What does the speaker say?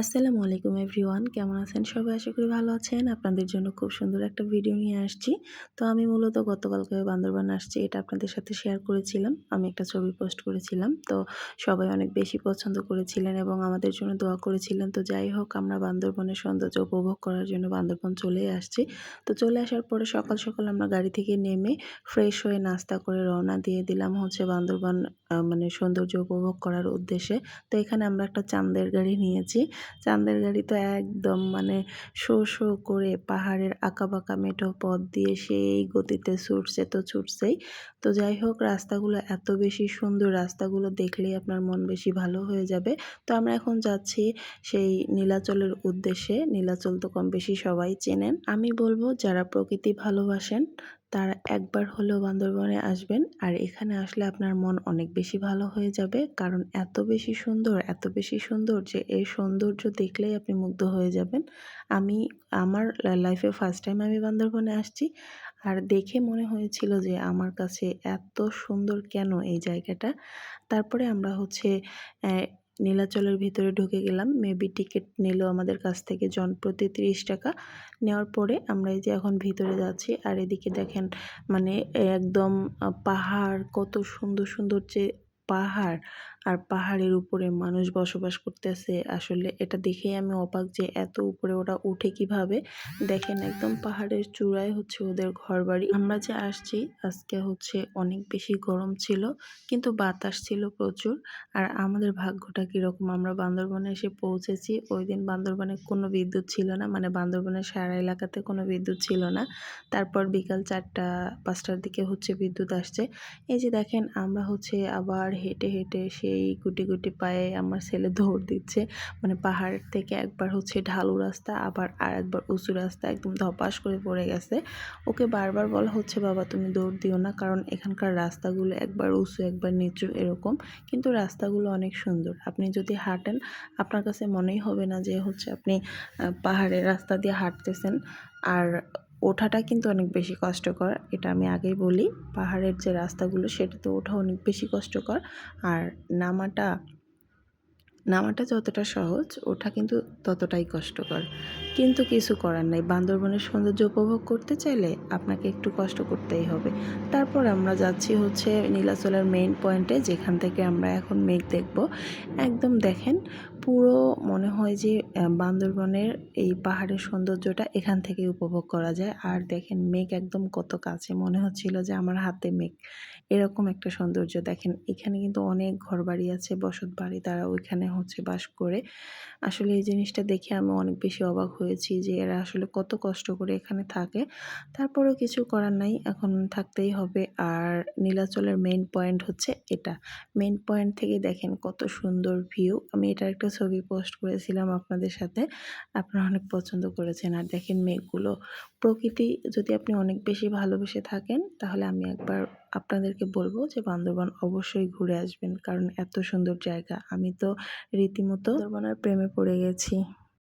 আসসালামু আলাইকুম এভরিওয়ান, কেমন আছেন সবাই? আশা করি ভালো আছেন। আপনাদের জন্য খুব সুন্দর একটা ভিডিও নিয়ে আসছি। তো আমি মূলত গতকালকে বান্দরবান আসছি, এটা আপনাদের সাথে শেয়ার করেছিলাম। আমি একটা ছবি পোস্ট করেছিলাম। তো সবাই অনেক বেশি পছন্দ করেছিলেন এবং আমাদের জন্য দোয়া করেছিলেন। তো যাই হোক, আমরা বান্দরবনের সৌন্দর্য উপভোগ করার জন্য বান্দরবন চলে আসছি। তো চলে আসার পরে সকাল সকাল আমরা গাড়ি থেকে নেমে ফ্রেশ হয়ে নাস্তা করে রওনা দিয়ে দিলাম হচ্ছে বান্দরবান মানে সৌন্দর্য উপভোগ করার উদ্দেশ্যে। তো এখানে আমরা একটা চান্দের গাড়ি নিয়েছি। চাঁদের গাড়ি তো একদম মানে শো শো করে পাহাড়ের আঁকাবাঁকা মেঠো পথ দিয়ে সেই গতিতে ছুটছে তো ছুটছেই। তো যাই হোক, রাস্তাগুলো এত বেশি সুন্দর, রাস্তাগুলো দেখলেই আপনার মন বেশি ভালো হয়ে যাবে। তো আমরা এখন যাচ্ছি সেই নীলাচলের উদ্দেশ্যে। নীলাচল তো কম বেশি সবাই চেনেন। আমি বলব, যারা প্রকৃতি ভালোবাসেন তারা একবার হলেও বান্দরবনে আসবেন। আর এখানে আসলে আপনার মন অনেক বেশি ভালো হয়ে যাবে। কারণ এত বেশি সুন্দর, এত বেশি সুন্দর যে এই সৌন্দর্য দেখলেই আপনি মুগ্ধ হয়ে যাবেন। আমি, আমার লাইফে ফার্স্ট টাইম আমি বান্দরবনে আসছি। আর দেখে মনে হয়েছিল যে আমার কাছে এত সুন্দর কেন এই জায়গাটা? তারপরে আমরা হচ্ছে নীলাচলের ভিতরে ঢুকে গেলাম। মেবি টিকিট নিল আমাদের কাছ থেকে জন প্রতি তিরিশ টাকা। নেওয়ার পরে আমরা এই যে এখন ভিতরে যাচ্ছি আর এদিকে দেখেন মানে একদম পাহাড় কত সুন্দর সুন্দর যে পাহাড়। আর পাহাড়ের উপরে মানুষ বসবাস করতেছে। আসলে এটা দেখেই আমি অবাক যে এত উপরে ওরা উঠে কীভাবে? দেখেন একদম পাহাড়ের চূড়ায় হচ্ছে ওদের ঘর বাড়ি আমরা যে আসছি, আজকে হচ্ছে অনেক বেশি গরম ছিল, কিন্তু বাতাস ছিল প্রচুর। আর আমাদের ভাগ্যটা কীরকম? আমরা বান্দরবনে এসে পৌঁছেছি। ওই দিন বান্দরবনে কোনো বিদ্যুৎ ছিল না মানে বান্দরবনের সারা এলাকাতে কোনো বিদ্যুৎ ছিল না। তারপর বিকাল চারটা, পাঁচটার দিকে হচ্ছে বিদ্যুৎ আসছে। এই যে দেখেন, আমরা হচ্ছে আবার হেঁটে হেঁটে সেই গুটি গুটি পায়ে আমার ছেলে দৌড় দিচ্ছে। মানে পাহাড় থেকে একবার হচ্ছে ঢালু রাস্তা, আবার আর একবার উঁচু রাস্তা একদম ধপাস করে পড়ে গেছে। ওকে বারবার বলা হচ্ছে, বাবা, তুমি দৌড় দিও না, কারণ এখানকার রাস্তাগুলো একবার উঁচু, একবার নিচু এরকম। কিন্তু রাস্তাগুলো অনেক সুন্দর। আপনি যদি হাঁটেন, আপনার কাছে মনেই হবে না যে হচ্ছে আপনি পাহাড়ের রাস্তা দিয়ে হাঁটতেছেন। আর ওঠাটা কিন্তু অনেক বেশি কষ্টকর, এটা আমি আগেই বলি। পাহাড়ের যে রাস্তাগুলো সেটা তো ওঠা অনেক বেশি কষ্টকর। আর নামাটা নামাটা যতটা সহজ, ওঠা কিন্তু ততটাই কষ্টকর। কিন্তু কিছু করার নাই। বান্দরবনের সৌন্দর্য উপভোগ করতে চাইলে আপনাকে একটু কষ্ট করতেই হবে। তারপর আমরা যাচ্ছি হচ্ছে নীলাচলের মেইন পয়েন্টে যেখান থেকে আমরা এখন মেঘ দেখব। একদম দেখেন, পুরো মনে হয় যে বান্দরবনের এই পাহাড়ের সৌন্দর্যটা এখান থেকে উপভোগ করা যায়। আর দেখেন, মেঘ একদম কত কাছে। মনে হচ্ছিল যে আমার হাতে মেঘ। এরকম একটা সৌন্দর্য। দেখেন, এখানে কিন্তু অনেক ঘর বাড়ি আছে বসত বাড়ি তারা ওইখানে হচ্ছে বাস করে। আসলে এই জিনিসটা দেখে আমি অনেক বেশি অবাক হয়েছি যে এরা আসলে কত কষ্ট করে এখানে থাকে। তারপরেও কিছু করার নাই, এখন থাকতেই হবে। আর নীলাচলের মেইন পয়েন্ট হচ্ছে এটা। মেইন পয়েন্ট থেকে দেখেন কত সুন্দর ভিউ আমি এটার একটা ছবি পোস্ট করেছিলাম আপনাদের সাথে। আপনারা অনেক পছন্দ করেছেন। আর দেখেন মেঘগুলো। প্রকৃতি যদি আপনি অনেক বেশি ভালোবেসে থাকেন, তাহলে আমি একবার আপনাদেরকে বলব যে বান্দরবান অবশ্যই ঘুরে আসবেন, কারণ এত সুন্দর জায়গা। আমি তো রীতিমতো বান্দরবানের প্রেমে পড়ে গেছি।